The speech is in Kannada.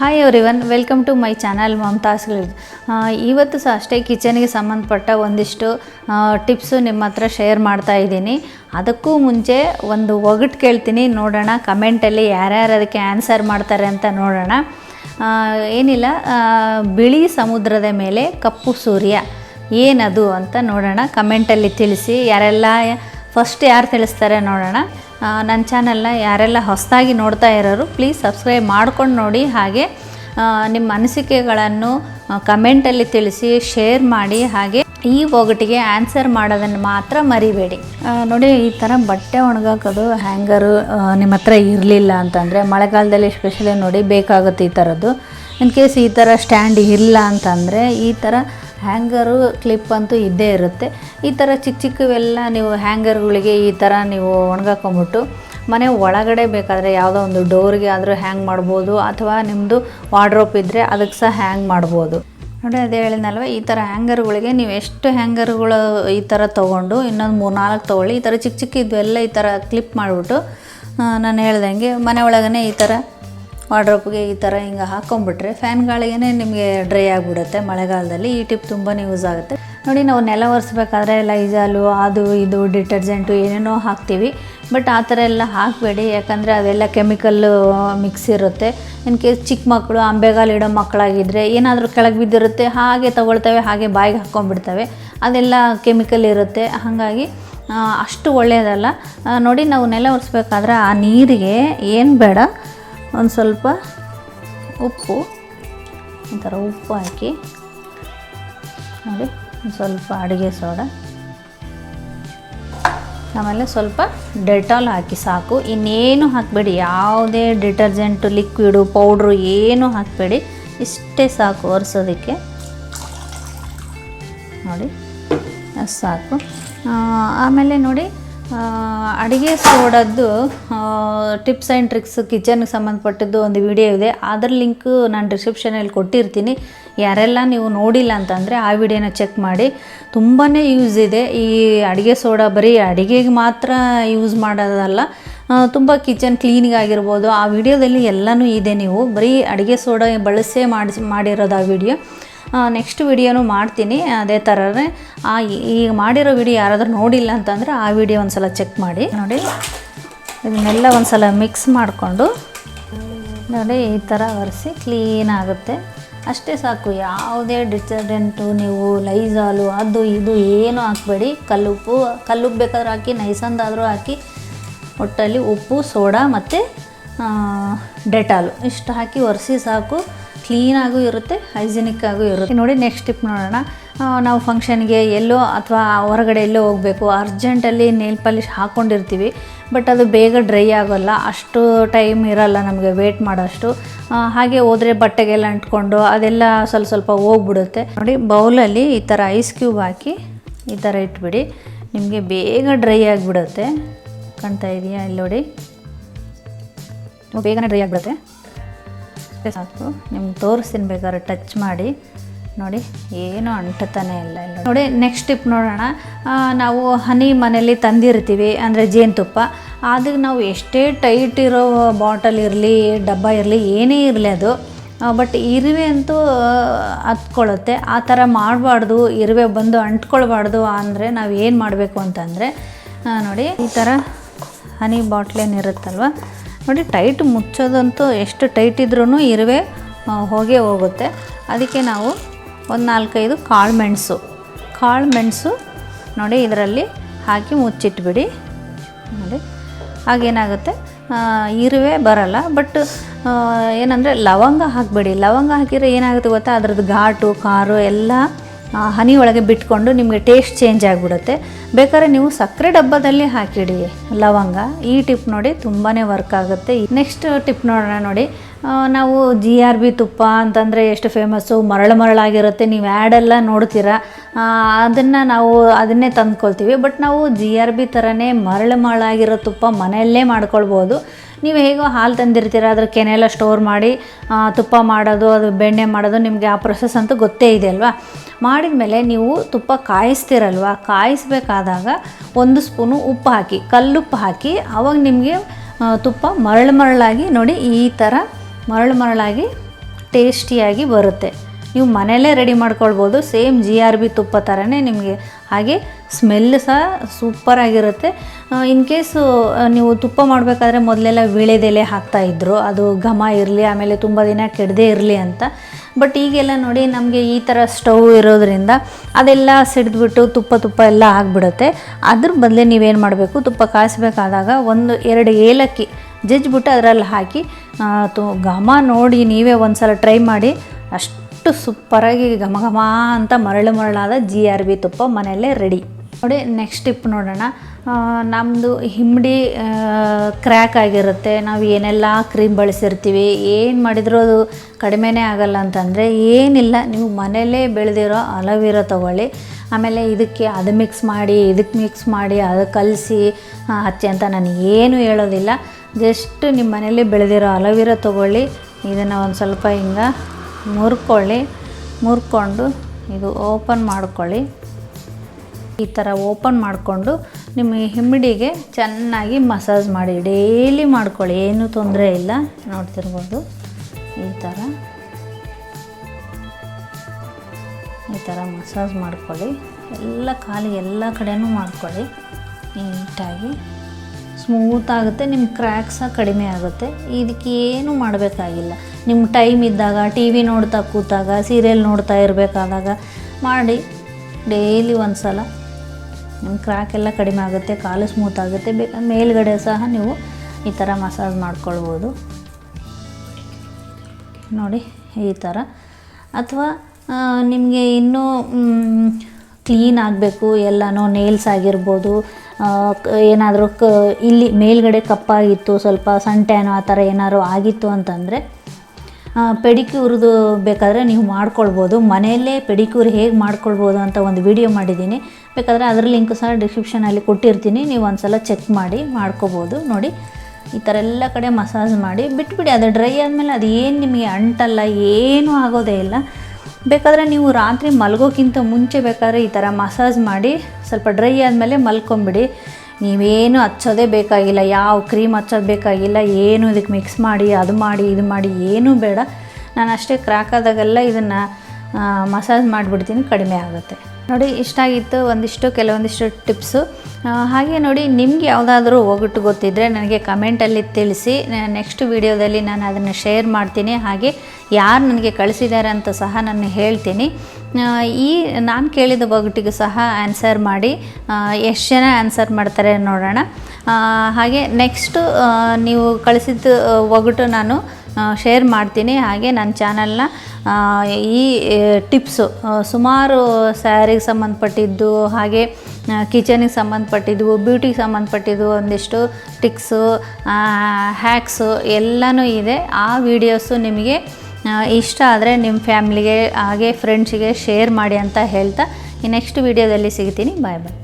Hi everyone welcome to my channel Mamatha's glides. ಇವತ್ತು ಸಹ ಅಷ್ಟೇ ಕಿಚನ್ಗೆ ಸಂಬಂಧಪಟ್ಟ ಒಂದಿಷ್ಟು ಟಿಪ್ಸು ನಿಮ್ಮ ಹತ್ರ ಶೇರ್ ಮಾಡ್ತಾ ಇದ್ದೀನಿ ಅದಕ್ಕೂ ಮುಂಚೆ ಒಂದು ಒಗಟು ಕೇಳ್ತೀನಿ, ನೋಡೋಣ ಕಮೆಂಟಲ್ಲಿ ಯಾರ್ಯಾರು ಅದಕ್ಕೆ ಆನ್ಸರ್ ಮಾಡ್ತಾರೆ ಅಂತ ನೋಡೋಣ ಏನಿಲ್ಲ ಬಿಳಿ ಸಮುದ್ರದ ಮೇಲೆ ಕಪ್ಪು ಸೂರ್ಯ, ಏನದು ಅಂತ ನೋಡೋಣ ಕಮೆಂಟಲ್ಲಿ ತಿಳಿಸಿ, ಯಾರೆಲ್ಲ ಫಸ್ಟ್ ಯಾರು ತಿಳಿಸ್ತಾರೆ ನೋಡೋಣ. ನನ್ನ ಚಾನಲ್ನ ಯಾರೆಲ್ಲ ಹೊಸದಾಗಿ ನೋಡ್ತಾ ಇರೋರು ಪ್ಲೀಸ್ ಸಬ್ಸ್ಕ್ರೈಬ್ ಮಾಡ್ಕೊಂಡು ನೋಡಿ. ಹಾಗೆ ನಿಮ್ಮ ಅನಿಸಿಕೆಗಳನ್ನು ಕಮೆಂಟಲ್ಲಿ ತಿಳಿಸಿ ಶೇರ್ ಮಾಡಿ. ಹಾಗೆ, ಈ ಒಗಟಿಗೆ ಆನ್ಸರ್ ಮಾಡೋದನ್ನು ಮಾತ್ರ ಮರಿಬೇಡಿ. ನೋಡಿ, ಈ ಥರ ಬಟ್ಟೆ ಒಣಗಾಕೋದು ಹ್ಯಾಂಗರು ನಿಮ್ಮ ಹತ್ರ ಇರಲಿಲ್ಲ ಅಂತಂದರೆ, ಮಳೆಗಾಲದಲ್ಲಿ ಎಸ್ಪೆಷಲಿ ನೋಡಿ ಬೇಕಾಗುತ್ತೆ ಈ ಥರದ್ದು. ಇನ್ ಕೇಸ್ ಈ ಥರ ಸ್ಟ್ಯಾಂಡ್ ಇಲ್ಲ ಅಂತಂದರೆ, ಈ ಥರ ಹ್ಯಾಂಗರು ಕ್ಲಿಪ್ ಅಂತೂ ಇದ್ದೇ ಇರುತ್ತೆ. ಈ ಥರ ಚಿಕ್ಕ ಚಿಕ್ಕವೆಲ್ಲ ನೀವು ಹ್ಯಾಂಗರ್ಗಳಿಗೆ ಈ ಥರ ನೀವು ಒಣಗಾಕೊಂಬಿಟ್ಟು ಮನೆ ಒಳಗಡೆ ಬೇಕಾದರೆ ಯಾವುದೋ ಒಂದು ಡೋರ್ಗೆ ಆದರೂ ಹ್ಯಾಂಗ್ ಮಾಡ್ಬೋದು ಅಥವಾ ನಿಮ್ಮದು ವಾರ್ಡ್ರೋಪ್ ಇದ್ದರೆ ಅದಕ್ಕೆ ಸಹ ಹ್ಯಾಂಗ್ ಮಾಡ್ಬೋದು. ನೋಡಿ ಅದೇ ಹೇಳಿದ್ನಲ್ವ, ಈ ಥರ ಹ್ಯಾಂಗರ್ಗಳಿಗೆ ನೀವು ಎಷ್ಟು ಹ್ಯಾಂಗರ್ಗಳು ಈ ಥರ ತೊಗೊಂಡು ಇನ್ನೊಂದು ಮೂರು ನಾಲ್ಕು ತೊಗೊಳ್ಳಿ. ಈ ಥರ ಚಿಕ್ಕ ಚಿಕ್ಕ ಇದ್ವೆಲ್ಲ ಈ ಥರ ಕ್ಲಿಪ್ ಮಾಡಿಬಿಟ್ಟು ನಾನು ಹೇಳ್ದಂಗೆ ಮನೆ ಒಳಗೇ ಈ ಥರ ವಾರ್ಡ್ರೋಪ್ಗೆ ಈ ಥರ ಹಿಂಗೆ ಹಾಕ್ಕೊಂಬಿಟ್ರೆ ಫ್ಯಾನ್ ಗಾಳಿಗೆ ನಿಮಗೆ ಡ್ರೈ ಆಗಿಬಿಡುತ್ತೆ. ಮಳೆಗಾಲದಲ್ಲಿ ಈ ಟಿಪ್ ತುಂಬಾ ಯೂಸ್ ಆಗುತ್ತೆ. ನೋಡಿ, ನಾವು ನೆಲ ಒರೆಸ್ಬೇಕಾದ್ರೆ ಲೈಜಾಲು, ಅದು, ಇದು ಡಿಟರ್ಜೆಂಟು ಏನೇನೋ ಹಾಕ್ತೀವಿ. ಬಟ್ ಆ ಥರ ಎಲ್ಲ ಹಾಕಬೇಡಿ. ಯಾಕಂದರೆ ಅವೆಲ್ಲ ಕೆಮಿಕಲ್ಲು ಮಿಕ್ಸ್ ಇರುತ್ತೆ. ಇನ್ ಕೇಸ್ ಚಿಕ್ಕ ಮಕ್ಕಳು, ಅಂಬೆಗಾಲು ಇಡೋ ಮಕ್ಕಳಾಗಿದ್ದರೆ ಏನಾದರೂ ಕೆಳಗೆ ಬಿದ್ದಿರುತ್ತೆ, ಹಾಗೆ ತಗೊಳ್ತವೆ, ಹಾಗೆ ಬಾಯಿಗೆ ಹಾಕ್ಕೊಂಡ್ಬಿಡ್ತವೆ ಅದೆಲ್ಲ ಕೆಮಿಕಲ್ ಇರುತ್ತೆ. ಹಾಗಾಗಿ ಅಷ್ಟು ಒಳ್ಳೆಯದಲ್ಲ ನೋಡಿ, ನಾವು ನೆಲ ಒರೆಸ್ಬೇಕಾದ್ರೆ ಆ ನೀರಿಗೆ ಏನು ಬೇಡ. ಒಂದು ಸ್ವಲ್ಪ ಉಪ್ಪು, ಒಂಥರ ಉಪ್ಪು ಹಾಕಿ. ನೋಡಿ, ಒಂದು ಸ್ವಲ್ಪ ಅಡುಗೆ ಸೋಡಾ. ಆಮೇಲೆ ಸ್ವಲ್ಪ ಡೆಟಾಲ್ ಹಾಕಿ ಸಾಕು. ಇನ್ನೇನು ಹಾಕಬೇಡಿ, ಯಾವುದೇ ಡಿಟರ್ಜೆಂಟು, ಲಿಕ್ವಿಡು, ಪೌಡ್ರು ಏನು ಹಾಕಬೇಡಿ. ಇಷ್ಟೇ ಸಾಕು ಒರೆಸೋದಕ್ಕೆ. ನೋಡಿ ಸಾಕು. ಆಮೇಲೆ ನೋಡಿ ಅಡುಗೆ ಸೋಡದ್ದು ಟಿಪ್ಸ್ ಆ್ಯಂಡ್ ಟ್ರಿಕ್ಸ್ ಕಿಚನ್ಗೆ ಸಂಬಂಧಪಟ್ಟದ್ದು ಒಂದು ವಿಡಿಯೋ ಇದೆ. ಅದರ ಲಿಂಕು ನಾನು ಡಿಸ್ಕ್ರಿಪ್ಷನಲ್ಲಿ ಕೊಟ್ಟಿರ್ತೀನಿ. ಯಾರೆಲ್ಲ ನೀವು ನೋಡಿಲ್ಲ ಅಂತಂದರೆ ಆ ವಿಡಿಯೋನ ಚೆಕ್ ಮಾಡಿ. ತುಂಬಾ ಯೂಸ್ ಇದೆ. ಈ ಅಡುಗೆ ಸೋಡಾ ಬರೀ ಅಡುಗೆಗೆ ಮಾತ್ರ ಯೂಸ್ ಮಾಡೋದಲ್ಲ ತುಂಬ ಕಿಚನ್ ಕ್ಲೀನಿಗಾಗಿರ್ಬೋದು ಆ ವಿಡಿಯೋದಲ್ಲಿ ಎಲ್ಲನೂ ಇದೆ ನೀವು. ಬರೀ ಅಡುಗೆ ಸೋಡಾ ಬಳಸೇ ಮಾಡಿಸಿ, ಮಾಡಿರೋದು ಆ ವಿಡಿಯೋ ನೆಕ್ಸ್ಟ್ ವಿಡಿಯೋನು ಮಾಡ್ತೀನಿ ಅದೇ ಥರನೇ ಆ ಈಗ ಮಾಡಿರೋ ವಿಡಿಯೋ ಯಾರಾದರೂ ನೋಡಿಲ್ಲ ಅಂತಂದರೆ ಆ ವಿಡಿಯೋ ಒಂದು ಸಲ ಚೆಕ್ ಮಾಡಿ. ನೋಡಿ, ಇದನ್ನೆಲ್ಲ ಒಂದು ಸಲ ಮಿಕ್ಸ್ ಮಾಡಿಕೊಂಡು, ನೋಡಿ, ಈ ಥರ ಒರೆಸಿ ಕ್ಲೀನ್ ಆಗುತ್ತೆ. ಅಷ್ಟೇ ಸಾಕು, ಯಾವುದೇ ಡಿಟರ್ಜೆಂಟು ನೀವು ಲೈಸಾಲು ಅದು ಇದು ಏನೂ ಹಾಕಬೇಡಿ. ಕಲ್ಲುಪ್ಪು ಕಲ್ಲುಪ್ಪು ಬೇಕಾದ್ರೂ ಹಾಕಿ ನೈಸಂದಾದರೂ ಹಾಕಿ, ಒಟ್ಟಲ್ಲಿ ಉಪ್ಪು, ಸೋಡಾ ಮತ್ತು ಡೆಟಾಲು ಇಷ್ಟು ಹಾಕಿ ಒರೆಸಿ ಸಾಕು. ಕ್ಲೀನಾಗೂ ಇರುತ್ತೆ ಹೈಜಿನಿಕ್ ಆಗೂ ಇರುತ್ತೆ. ನೋಡಿ ನೆಕ್ಸ್ಟ್ ಟಿಪ್ ನೋಡೋಣ. ನಾವು ಫಂಕ್ಷನ್ಗೆ ಎಲ್ಲೋ ಅಥವಾ ಹೊರಗಡೆ ಎಲ್ಲೋ ಹೋಗಬೇಕು ಅರ್ಜೆಂಟಲ್ಲಿ ನೇಲ್ ಪಾಲಿಶ್ ಹಾಕ್ಕೊಂಡಿರ್ತೀವಿ ಬಟ್ ಅದು ಬೇಗ ಡ್ರೈ ಆಗೋಲ್ಲ, ಅಷ್ಟು ಟೈಮ್ ಇರಲ್ಲ ನಮಗೆ ವೇಟ್ ಮಾಡೋಷ್ಟು. ಹಾಗೆ ಹೋದರೆ ಬಟ್ಟೆಗೆಲ್ಲ ಅಂಟ್ಕೊಂಡು ಅದೆಲ್ಲ ಸ್ವಲ್ಪ ಸ್ವಲ್ಪ ಹೋಗ್ಬಿಡುತ್ತೆ. ನೋಡಿ ಬೌಲಲ್ಲಿ ಈ ಥರ ಐಸ್ ಕ್ಯೂಬ್ ಹಾಕಿ ಈ ಥರ ಇಟ್ಬಿಡಿ, ನಿಮಗೆ ಬೇಗ ಡ್ರೈ ಆಗಿಬಿಡುತ್ತೆ. ಕಾಣ್ತಾ ಇದೆಯಾ? ಇಲ್ಲಿ ನೋಡಿ. ಬೇಗನೆ ಡ್ರೈ ಆಗಿಬಿಡುತ್ತೆ. ಅಷ್ಟೇ ಸಾಕು. ನಿಮ್ಗೆ ತೋರಿಸ್ತೀನಿ ಬೇಕಾದ್ರೆ ಟಚ್ ಮಾಡಿ. ನೋಡಿ, ಏನೂ ಅಂಟತಾನೆ ಇಲ್ಲ ಇಲ್ಲ. ನೋಡಿ ನೆಕ್ಸ್ಟ್ ಟಿಪ್ ನೋಡೋಣ. ನಾವು ಹನಿ ಮನೇಲಿ ತಂದಿರ್ತೀವಿ ಅಂದರೆ ಜೇನುತುಪ್ಪ. ಅದಕ್ಕೆ ನಾವು ಎಷ್ಟೇ ಟೈಟ್ ಇರೋ ಬಾಟಲ್ ಇರಲಿ, ಡಬ್ಬ ಇರಲಿ, ಏನೇ ಇರಲಿ ಅದು ಬಟ್ ಇರುವೆ ಅಂತೂ ಹತ್ಕೊಳ್ಳುತ್ತೆ. ಆ ಥರ ಮಾಡಬಾರ್ದು, ಇರುವೆ ಬಂದು ಅಂಟ್ಕೊಳ್ಬಾರ್ದು ಅಂದರೆ ನಾವು ಏನು ಮಾಡಬೇಕು ಅಂತಂದರೆ ನೋಡಿ, ಈ ಥರ ಹನಿ ಬಾಟ್ಲೇನಿರುತ್ತಲ್ವ ನೋಡಿ, ಟೈಟ್ ಮುಚ್ಚೋದಂತೂ ಎಷ್ಟು ಟೈಟ್ ಇದ್ರೂ ಇರುವೆ ಹೋಗೇ ಹೋಗುತ್ತೆ. ಅದಕ್ಕೆ ನಾವು ಒಂದು ನಾಲ್ಕೈದು ಕಾಳು ಮೆಣಸು. ಕಾಳು ಮೆಣಸು ನೋಡಿ, ಇದರಲ್ಲಿ ಹಾಕಿ ಮುಚ್ಚಿಟ್ಬಿಡಿ. ನೋಡಿ, ಹಾಗೇನಾಗುತ್ತೆ? ಇರುವೆ ಬರಲ್ಲ, ಬಟ್ ಏನಂದರೆ ಲವಂಗ ಹಾಕಬೇಡಿ. ಲವಂಗ ಹಾಕಿದರೆ ಏನಾಗುತ್ತೆ ಗೊತ್ತಾ? ಅದ್ರದ್ದು ಘಾಟು, ಖಾರು, ಎಲ್ಲ ಹನಿ ಒಳಗೆ ಬಿಟ್ಕೊಂಡು ನಿಮಗೆ ಟೇಸ್ಟ್ ಚೇಂಜ್ ಆಗಿಬಿಡುತ್ತೆ. ಬೇಕಾದ್ರೆ ನೀವು ಸಕ್ಕರೆ ಡಬ್ಬದಲ್ಲಿ ಹಾಕಿಡಿ, ಲವಂಗ. ಈ ಟಿಪ್ ನೋಡಿ ತುಂಬಾ ವರ್ಕ್ ಆಗುತ್ತೆ. ನೆಕ್ಸ್ಟ್ ಟಿಪ್ ನೋಡೋಣ ನೋಡಿ. ನಾವು ಜಿ ಆರ್ ಬಿ ತುಪ್ಪ ಅಂತಂದರೆ ಎಷ್ಟು ಫೇಮಸ್ಸು ಮರಳು ಮರಳಾಗಿರುತ್ತೆ. ನೀವು ಆ್ಯಡೆಲ್ಲ ನೋಡ್ತೀರಾ. ಅದನ್ನು ನಾವು ಅದನ್ನೇ ತಂದ್ಕೊಳ್ತೀವಿ. ಬಟ್ ನಾವು ಜಿ ಆರ್ ಬಿ ಥರನೇ ಮರಳು ಮರಳಾಗಿರೋ ತುಪ್ಪ ಮನೆಯಲ್ಲೇ ಮಾಡ್ಕೊಳ್ಬೋದು. ನೀವು ಹೇಗೋ ಹಾಲು ತಂದಿರ್ತೀರ, ಅದ್ರ ಕೆನೆಲ್ಲ ಸ್ಟೋರ್ ಮಾಡಿ ತುಪ್ಪ ಮಾಡೋದು, ಅದು ಬೆಣ್ಣೆ ಮಾಡೋದು ನಿಮಗೆ ಆ ಪ್ರೊಸೆಸ್ ಅಂತೂ ಗೊತ್ತೇ ಇದೆ ಅಲ್ವಾ? ಮಾಡಿದ ಮೇಲೆ ನೀವು ತುಪ್ಪ ಕಾಯಿಸ್ತೀರಲ್ವ? ಕಾಯಿಸ್ಬೇಕಾದಾಗ ಒಂದು ಸ್ಪೂನು ಉಪ್ಪು ಹಾಕಿ, ಕಲ್ಲುಪ್ಪು ಹಾಕಿ ಆವಾಗ ನಿಮಗೆ ತುಪ್ಪ ಮರಳು ಮರಳಾಗಿ ನೋಡಿ ಈ ಥರ ಮರಳು ಮರಳಾಗಿ ಟೇಸ್ಟಿಯಾಗಿ ಬರುತ್ತೆ. ನೀವು ಮನೆಯಲ್ಲೇ ರೆಡಿ ಮಾಡ್ಕೊಳ್ಬೋದು. ಸೇಮ್ ಜಿ ಆರ್ ಬಿ ತುಪ್ಪ ಥರನೇ ನಿಮಗೆ. ಹಾಗೆ ಸ್ಮೆಲ್ ಸಹ ಸೂಪರಾಗಿರುತ್ತೆ ಇನ್ ಕೇಸು ನೀವು ತುಪ್ಪ ಮಾಡಬೇಕಾದ್ರೆ ಮೊದಲೆಲ್ಲ ವೀಳೆದೆಲೆ ಹಾಕ್ತಾಯಿದ್ರು ಅದು ಘಮ ಇರಲಿ, ಆಮೇಲೆ ತುಂಬ ದಿನ ಕೆಡದೇ ಇರಲಿ ಅಂತ. ಬಟ್ ಈಗೆಲ್ಲ ನೋಡಿ ನಮಗೆ ಈ ಥರ ಸ್ಟವ್ ಇರೋದ್ರಿಂದ ಅದೆಲ್ಲ ಸಿಡಿದ್ಬಿಟ್ಟು ತುಪ್ಪ ತುಪ್ಪ ಎಲ್ಲ ಆಗಿಬಿಡುತ್ತೆ. ಅದ್ರ ಬದಲೇ ನೀವೇನು ಮಾಡಬೇಕು? ತುಪ್ಪ ಕಾಯಿಸ್ಬೇಕಾದಾಗ ಒಂದು ಎರಡು ಏಲಕ್ಕಿ ಜಜ್ಜಿಬಿಟ್ಟು ಅದರಲ್ಲಿ ಹಾಕಿ ತು ಘಮ ನೋಡಿ ನೀವೇ ಒಂದು ಸಲ ಟ್ರೈ ಮಾಡಿ. ಅಷ್ಟು ಸೂಪರಾಗಿ ಘಮ ಘಮ ಅಂತ ಮರಳು ಮರಳಾದ ಜಿ ಆರ್ ಬಿ ತುಪ್ಪ ಮನೆಯಲ್ಲೇ ರೆಡಿ ನೋಡಿ ನೆಕ್ಸ್ಟ್ ಟಿಪ್ ನೋಡೋಣ. ನಮ್ಮದು ಹಿಂಬಡಿ ಕ್ರ್ಯಾಕ್ ಆಗಿರುತ್ತೆ. ನಾವು ಏನೆಲ್ಲ ಕ್ರೀಮ್ ಬಳಸಿರ್ತೀವಿ, ಏನು ಮಾಡಿದರೂ ಅದು ಕಡಿಮೆನೇ ಆಗಲ್ಲ ಅಂತಂದರೆ ಏನಿಲ್ಲ, ನೀವು ಮನೆಯಲ್ಲೇ ಬೆಳೆದಿರೋ ಅಲವೀರ ತೊಗೊಳ್ಳಿ. ಆಮೇಲೆ ಇದಕ್ಕೆ ಅದು ಮಿಕ್ಸ್ ಮಾಡಿ ಇದಕ್ಕೆ ಮಿಕ್ಸ್ ಮಾಡಿ, ಅದು ಕಲಸಿ ಹಚ್ಚಿ ಅಂತ ನಾನು ಏನು ಹೇಳೋದಿಲ್ಲ. ಜಸ್ಟ್ ನಿಮ್ಮ ಮನೇಲಿ ಬೆಳೆದಿರೋ ಅಲವೀರ ತೊಗೊಳ್ಳಿ. ಇದನ್ನು ಒಂದು ಸ್ವಲ್ಪ ಹಿಂಗೆ ಮುರ್ಕೊಳ್ಳಿ. ಮುರ್ಕೊಂಡು ಇದು ಓಪನ್ ಮಾಡ್ಕೊಳ್ಳಿ. ಈ ಥರ ಓಪನ್ ಮಾಡಿಕೊಂಡು ನಿಮ್ಮ ಹಿಮ್ಮಡಿಗೆ ಚೆನ್ನಾಗಿ ಮಸಾಜ್ ಮಾಡಿ. ಡೈಲಿ ಮಾಡ್ಕೊಳ್ಳಿ, ಏನೂ ತೊಂದರೆ ಇಲ್ಲ. ನೋಡ್ತಿರ್ಬೋದು. ಈ ಥರ ಈ ಥರ ಮಸಾಜ್ ಮಾಡ್ಕೊಳ್ಳಿ. ಎಲ್ಲ ಕಾಲಿಗೆ ಎಲ್ಲ ಕಡೆಯೂ ಮಾಡ್ಕೊಳ್ಳಿ. ನೀಟಾಗಿ. ಸ್ಮೂತ್ ಆಗುತ್ತೆ ನಿಮ್ಮ ಕ್ರ್ಯಾಕ್ ಸಹ ಕಡಿಮೆ ಆಗುತ್ತೆ. ಇದಕ್ಕೆ ಏನು ಮಾಡಬೇಕಾಗಿಲ್ಲ. ನಿಮ್ಮ ಟೈಮ್ ಇದ್ದಾಗ ಟಿ ವಿ ನೋಡ್ತಾ ಕೂತಾಗ ಸೀರಿಯಲ್ ನೋಡ್ತಾ ಇರಬೇಕಾದಾಗ ಮಾಡಿ ಡೈಲಿ ಒಂದು ಸಲ ನಿಮ್ಮ ಕ್ರ್ಯಾಕ್ ಎಲ್ಲ ಕಡಿಮೆ ಆಗುತ್ತೆ, ಕಾಲು ಸ್ಮೂತ್ ಆಗುತ್ತೆ. ಮೇಲ್ಗಡೆ ಸಹ ನೀವು ಈ ಥರ ಮಸಾಜ್ ಮಾಡ್ಕೊಳ್ಬೋದು. ನೋಡಿ, ಈ ಥರ ಅಥವಾ ನಿಮಗೆ ಇನ್ನೂ ಕ್ಲೀನ್ ಆಗಬೇಕು, ಎಲ್ಲನೂ ನೇಲ್ಸ್ ಆಗಿರ್ಬೋದು ಏನಾದರೂ ಕ, ಇಲ್ಲಿ ಮೇಲ್ಗಡೆ ಕಪ್ಪಾಗಿತ್ತು, ಸ್ವಲ್ಪ ಸನ್ ಆ ಥರ ಏನಾದ್ರು ಆಗಿತ್ತು ಅಂತಂದರೆ ಪೆಡಿಕ್ಯೂರ್ದು ಬೇಕಾದರೆ ನೀವು ಮಾಡ್ಕೊಳ್ಬೋದು. ಮನೆಯಲ್ಲೇ ಪೆಡಿಕ್ಯೂರ್ ಹೇಗೆ ಮಾಡ್ಕೊಳ್ಬೋದು ಅಂತ ಒಂದು ವಿಡಿಯೋ ಮಾಡಿದ್ದೀನಿ. ಬೇಕಾದರೆ ಅದರ ಲಿಂಕ್ ಸಹ ಡಿಸ್ಕ್ರಿಪ್ಷನಲ್ಲಿ ಕೊಟ್ಟಿರ್ತೀನಿ. ನೀವು ಒಂದ್ಸಲ ಚೆಕ್ ಮಾಡಿ ಮಾಡ್ಕೋಬೋದು, ನೋಡಿ. ಈ ಥರ ಎಲ್ಲ ಕಡೆ ಮಸಾಜ್ ಮಾಡಿ ಬಿಟ್ಬಿಡಿ. ಅದು ಡ್ರೈ ಆದಮೇಲೆ ಅದು ಏನು ನಿಮಗೆ ಅಂಟಲ್ಲ, ಏನೂ ಆಗೋದೇ ಇಲ್ಲ. ಬೇಕಾದರೆ ನೀವು ರಾತ್ರಿ ಮಲಗೋಕ್ಕಿಂತ ಮುಂಚೆ ಬೇಕಾದರೆ ಈ ಥರ ಮಸಾಜ್ ಮಾಡಿ ಸ್ವಲ್ಪ ಡ್ರೈ ಆದಮೇಲೆ ಮಲ್ಕೊಂಬಿಡಿ. ನೀವೇನು ಹಚ್ಚೋದೇ ಬೇಕಾಗಿಲ್ಲ, ಯಾವ ಕ್ರೀಮ್ ಹಚ್ಚೋದು ಬೇಕಾಗಿಲ್ಲ, ಏನು ಇದಕ್ಕೆ ಮಿಕ್ಸ್ ಮಾಡಿ, ಅದು ಮಾಡಿ, ಇದು ಮಾಡಿ, ಏನೂ ಬೇಡ. ನಾನು ಅಷ್ಟೇ ಕ್ರ್ಯಾಕ್ ಆದಾಗೆಲ್ಲ ಇದನ್ನು ಮಸಾಜ್ ಮಾಡಿಬಿಡ್ತೀನಿ, ಕಡಿಮೆ ಆಗುತ್ತೆ. ನೋಡಿ, ಇಷ್ಟ ಆಗಿತ್ತು ಒಂದಿಷ್ಟು, ಕೆಲವೊಂದಿಷ್ಟು ಟಿಪ್ಸು ಹಾಗೆ ನೋಡಿ, ನಿಮ್ಗೆ ಯಾವುದಾದ್ರೂ ಒಗಟು ಗೊತ್ತಿದ್ದರೆ ನನಗೆ ಕಮೆಂಟಲ್ಲಿ ತಿಳಿಸಿ. ನೆಕ್ಸ್ಟ್ ವಿಡಿಯೋದಲ್ಲಿ ನಾನು ಅದನ್ನು ಶೇರ್ ಮಾಡ್ತೀನಿ. ಹಾಗೆ ಯಾರು ನನಗೆ ಕಳಿಸಿದ್ದಾರೆ ಅಂತ ಸಹ ನಾನು ಹೇಳ್ತೀನಿ. ಈ, ನಾನು ಕೇಳಿದ ಒಗಟಿಗೂ ಸಹ ಆನ್ಸರ್ ಮಾಡಿ. ಎಷ್ಟು ಜನ ಆನ್ಸರ್ ಮಾಡ್ತಾರೆ ನೋಡೋಣ. ಹಾಗೆ ನೆಕ್ಸ್ಟು ನೀವು ಕಳಿಸಿದ ಒಗಟು ನಾನು ಶೇರ್ ಮಾಡ್ತೀನಿ. ಹಾಗೆ ನನ್ನ ಚಾನಲ್ನ ಈ ಟಿಪ್ಸು ಸುಮಾರು ಸ್ಯಾರಿಗೆ ಸಂಬಂಧಪಟ್ಟಿದ್ದು, ಹಾಗೆ ಕಿಚನಿಗೆ ಸಂಬಂಧಪಟ್ಟಿದ್ದು ಬ್ಯೂಟಿಗೆ ಸಂಬಂಧಪಟ್ಟಿದ್ದು ಒಂದಿಷ್ಟು ಟಿಕ್ಸು ಹ್ಯಾಕ್ಸು ಎಲ್ಲನೂ ಇದೆ. ಆ ವಿಡಿಯೋಸು ನಿಮಗೆ ಇಷ್ಟ ಆದರೆ ನಿಮ್ಮ ಫ್ಯಾಮ್ಲಿಗೆ ಹಾಗೆ ಫ್ರೆಂಡ್ಸಿಗೆ ಶೇರ್ ಮಾಡಿ ಅಂತ ಹೇಳ್ತಾ, ಈ ನೆಕ್ಸ್ಟ್ ವಿಡಿಯೋದಲ್ಲಿ ಸಿಗ್ತೀನಿ. ಬಾಯ್ ಬಾಯ್